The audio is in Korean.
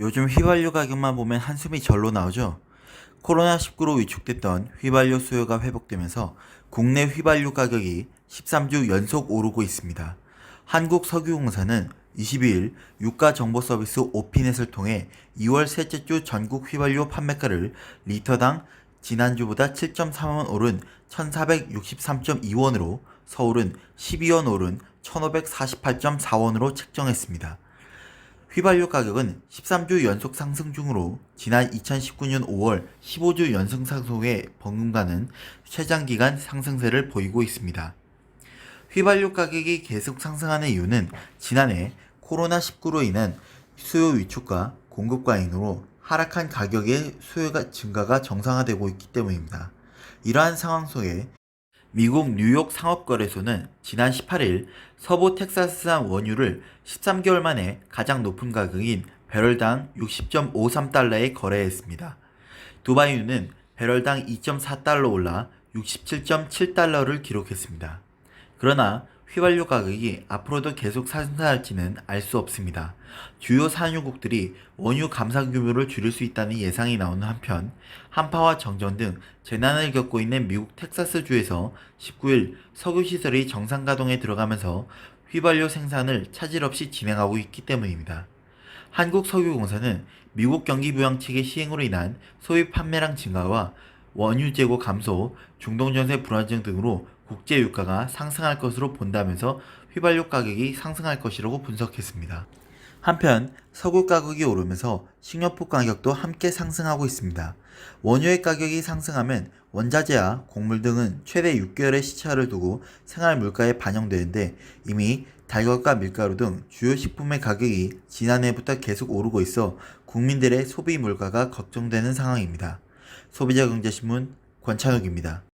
요즘 휘발유 가격만 보면 한숨이 절로 나오죠. 코로나19로 위축됐던 휘발유 수요가 회복되면서 국내 휘발유 가격이 13주 연속 오르고 있습니다. 한국석유공사는 22일 유가정보서비스 오피넷을 통해 2월 셋째 주 전국 휘발유 판매가를 리터당 지난주보다 7.3원 오른 1463.2원으로 서울은 12원 오른 1548.4원으로 책정했습니다. 휘발유 가격은 13주 연속 상승 중으로 지난 2019년 5월 15주 연승 상승에 버금가는 최장기간 상승세를 보이고 있습니다. 휘발유 가격이 계속 상승하는 이유는 지난해 코로나19로 인한 수요 위축과 공급 과잉으로 하락한 가격의 수요가 증가가 정상화되고 있기 때문입니다. 이러한 상황 속에 미국 뉴욕 상업거래소는 지난 18일 서부 텍사스산 원유를 13개월 만에 가장 높은 가격인 배럴당 60.53달러에 거래했습니다. 두바이유는 배럴당 2.4달러 올라 67.7달러를 기록했습니다. 그러나 휘발유 가격이 앞으로도 계속 상승할지는 알 수 없습니다. 주요 산유국들이 원유 감산 규모를 줄일 수 있다는 예상이 나오는 한편 한파와 정전 등 재난을 겪고 있는 미국 텍사스주에서 19일 석유 시설이 정상 가동에 들어가면서 휘발유 생산을 차질 없이 진행하고 있기 때문입니다. 한국석유공사는 미국 경기 부양책의 시행으로 인한 소비 판매량 증가와 원유 재고 감소, 중동 전세 불안정 등으로 국제 유가가 상승할 것으로 본다면서 휘발유 가격이 상승할 것이라고 분석했습니다. 한편 석유 가격이 오르면서 식료품 가격도 함께 상승하고 있습니다. 원유의 가격이 상승하면 원자재와 곡물 등은 최대 6개월의 시차를 두고 생활 물가에 반영되는데 이미 달걀과 밀가루 등 주요 식품의 가격이 지난해부터 계속 오르고 있어 국민들의 소비 물가가 걱정되는 상황입니다. 소비자경제신문 권찬욱입니다.